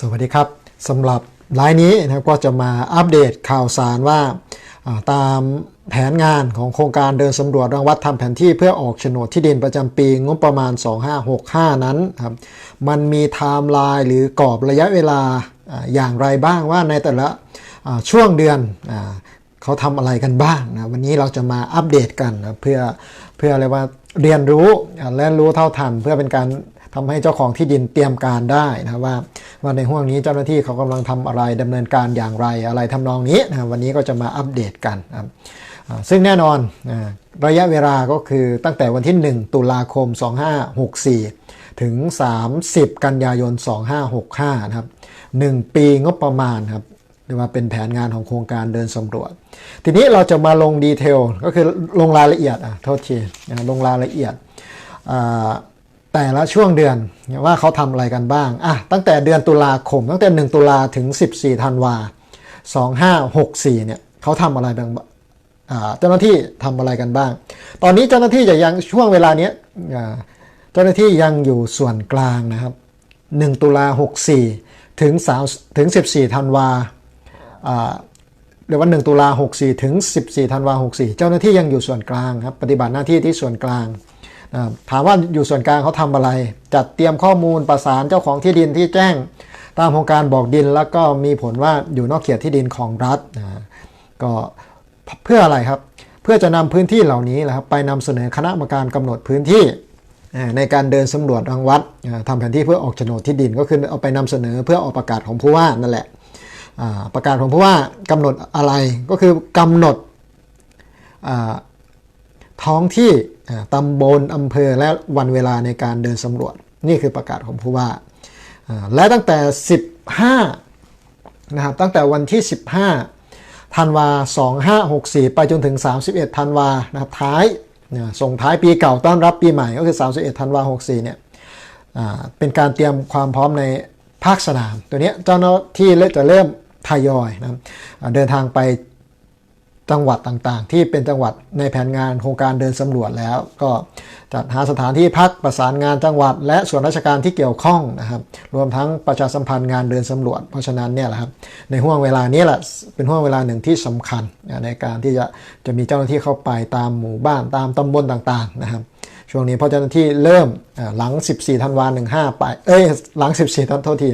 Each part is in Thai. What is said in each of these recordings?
สวัสดีครับสำหรับไลน์นี้นะครับก็จะมาอัปเดตข่าวสารว่าตามแผนงานของโครงการเดินสำรวจรังวัดทำแผนที่เพื่อออกโฉนดที่ดินประจำปีงบประมาณ 2565 นั้นครับมันมีไทม์ไลน์หรือกรอบระยะเวลาอย่างไรบ้างว่าในแต่ละช่วงเดือนอเขาทำอะไรกันบ้างนะวันนี้เราจะมาอัปเดตกันนะเพื่อเพื่ออะไรว่าเรียนรู้และรู้เท่าทันเพื่อเป็นการ ทำให้เจ้าของที่ดินเตรียมการได้นะว่าว่าในห่วงนี้เจ้าหน้าที่เขากำลังทำอะไรดำเนินการอย่างไรอะไรทำนองนี้นะวันนี้ก็จะมาอัปเดตกันนะครับซึ่งแน่นอนระยะเวลาก็คือตั้งแต่วันที่ 1 ตุลาคม 2564 ถึง 30 กันยายน 2565 นะครับ 1 ปีงบประมาณครับเรียกว่าเป็นแผนงานของโครงการเดินสำรวจ ทีนี้เราจะมาลงดีเทล ก็คือลงรายละเอียดอะโทษทีนลงรายละเอียดอ่า แต่ละช่วงเดือนว่าเขาทำอะไรกันบ้างอะตั้งแต่เดือนตุลาคม ตั้งแต่ 1 ตุลาถึง 14ธันวา2564เนี่ยเขาทำอะไรบ้างเจ้าหน้าที่ทำอะไรกันบ้าง ตอนนี้เจ้าหน้าที่จะยังช่วงเวลานี้เจ้าหน้าที่ยังอยู่ส่วนกลางนะครับ 1 ตุลา64ถึง3ถึง 14ธันวาเรียกว่า 1 ตุลา64ถึง 14ธันวา64 เจ้าหน้าที่ยังอยู่ส่วนกลางครับปฏิบัติหน้าที่ที่ส่วนกลาง ถามว่าอยู่ส่วนกลางเขาทำอะไร จัดเตรียมข้อมูลประสานเจ้าของที่ดินที่แจ้ง ตามโครงการบอกดินแล้วก็มีผลว่าอยู่นอกเขตที่ดินของรัฐนะก็เพื่ออะไรครับ เพื่อจะนำพื้นที่เหล่านี้แหละครับไปนำเสนอคณะกรรมการกำหนดพื้นที่ในการเดินสำรวจรังวัดอ่าทำแผนที่เพื่อออกโฉนดที่ดินก็คือเอาไปนำเสนอเพื่อออกประกาศของผู้ว่านั่นแหละประกาศของผู้ว่ากำหนดอะไรก็คือกำหนดท้องที่ ตำบลอำเภอและวันเวลาในการเดินสำรวจ นี่คือประกาศของผู้ว่าและตั้งแต่ 15นะครับตั้งแต่วันที่ 15ธันวา 2564 ไปจนถึง 31ธันวานะครับท้ายส่งท้ายปีเก่าต้อนรับปีใหม่ก็คือ 31ธันวา 64เนี่ยเป็นการเตรียมความพร้อมในภาคสนาม ตัวนี้เจ้าหน้าที่จะเริ่มทยอยนะเดินทางไป จังหวัดต่างๆ ที่เป็นจังหวัดในแผนงานโครงการเดินสำรวจแล้ว ก็จัดหาสถานที่พักประสานงานจังหวัด และส่วนราชการที่เกี่ยวข้องนะครับ รวมทั้งประชาสัมพันธ์งานเดินสำรวจ เพราะฉะนั้นเนี่ยแหละครับในห่วงเวลานี้แหละเป็นห่วงเวลาหนึ่งที่สำคัญในการที่จะจะมีเจ้าหน้าที่เข้าไปตามหมู่บ้านตามตำบลต่างๆนะครับ ช่วงนี้พอเจ้าหน้าที่เริ่มหลัง 14ธันวา15ไปเอ้ยหลัง 14ธันโทษที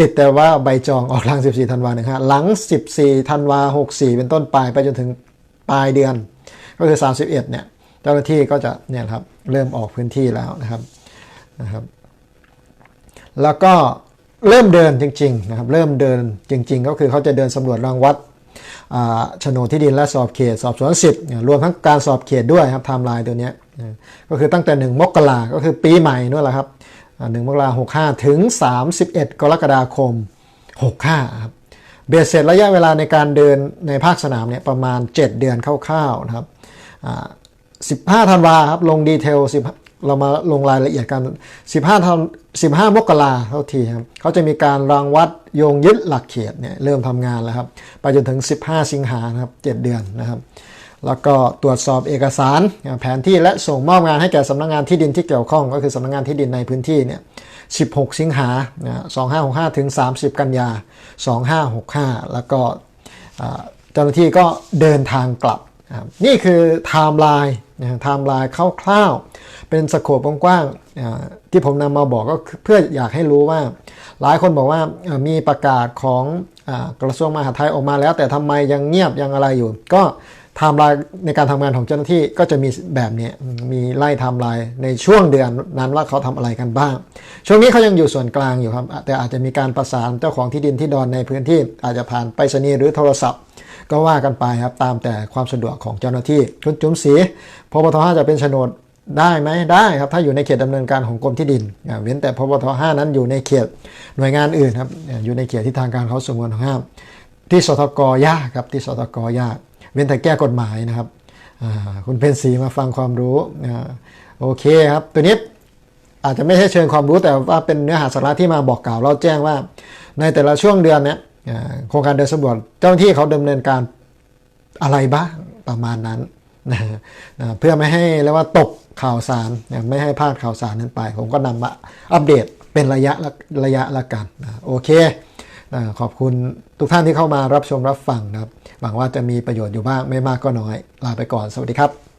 ติดแต่ว่าใบจองออกหลัง 14ธันวา15หลัง 14ธันวา64เป็นต้นไปไปจนถึงปลายเดือน ก็คือ 31เนี่ยเจ้าหน้าที่ก็จะเนี่ยครับเริ่มออกพื้นที่แล้วนะครับนะครับแล้วก็เริ่มเดินจริงๆนะครับเริ่มเดินจริง ๆ ก็คือเขาจะเดินสำรวจรังวัด โฉนดที่ดินและสอบเขต สอบสวนสิทธิ์รวมทั้งการสอบเขตด้วยครับไทม์ไลน์ตัวนี้ก็คือตั้งแต่ 1 มกราก็คือปีใหม่นู่นแหละครับอ่า1มกราหกห้าถึง 31 กรกฎาคม 65ครับเบียดเสร็จระยะเวลาในการเดินในภาคสนามเนี่ยประมาณ 7 เดือนคร่าวๆนะครับ15ธันวาครับลงดีเทล10 เรามาลงรายละเอียดกัน 15ธัน15 มกราเท่าทีครับเขาจะมีการรางวัดโยงยึดหลักเขตเนี่ยเริ่มทำงานแล้วครับ ไปจนถึง 15 สิงหาครับ 7 เดือนนะครับ แล้วก็ตรวจสอบเอกสารแผนที่และส่งมอบงานให้แก่สำนักงานที่ดินที่เกี่ยวข้อง ก็คือสำนักงานที่ดินในพื้นที่เนี่ย16 สิงหา2565 ถึง 30 กันยา 2565 แล้วก็เจ้าหน้าที่ก็เดินทางกลับครับนี่คือไทม์ไลน์ นะไทม์ไลน์คร่าวๆ เป็นสโคปกว้างๆที่ผมนำมาบอกก็เพื่ออยากให้รู้ว่า หลายคนบอกว่ามีประกาศของอกระทรวงมหาดไทยออกมาแล้ว แต่ทำไมยังเงียบยังอะไรอยู่ ก็ไทม์ไลน์ในการทำงานของเจ้าหน้าที่ก็จะมีแบบนี้มีไล่ไทม์ไลน์ในช่วงเดือนนั้นว่าเขาทำอะไรกันบ้าง ช่วงนี้เขายังอยู่ส่วนกลางอยู่ครับ แต่อาจจะมีการประสานเจ้าของที่ดินที่ดอนในพื้นที่อาจจะผ่านไปรษณีย์หรือโทรศัพท์ ก็ว่ากันไปครับตามแต่ความสะดวกของเจ้าหน้าที่คุณจุ๋มศรีพบท5จะเป็นโฉนดได้ไหมได้ครับถ้าอยู่ในเขตดำเนินการของกรมที่ดิน เว้นแต่พบท5นั้นอยู่ในเขตหน่วยงานอื่นครับอยู่ในเขตที่ทางการเขาสมควรห้ามที่สทกยากครับที่สทกยากเว้นแต่แก้กฎหมายนะครับคุณเพนสีมาฟังความรู้อโอเคครับตัวนี้อาจจะไม่ใช่เชิงความรู้แต่ว่าเป็นเนื้อหาสาระที่มาบอกกล่าวเราแจ้งว่า ในแต่ละช่วงเดือนเนี้ย โครงการเดินสำรวจเจ้าหน้าที่เขาดำเนินการอะไรบ้างประมาณนั้นนะฮะเพื่อไม่ให้เรียกว่าตกข่าวสารนะไม่ให้พลาดข่าวสารนั้นไป ผมก็นำมาอัปเดตเป็นระยะละระยะละกันนะโอเคอาขอบคุณทุกท่านที่เข้ามารับชมรับฟังนะครับหวังว่าจะมีประโยชน์อยู่บ้างไม่มากก็น้อย ลาไปก่อนสวัสดีครับ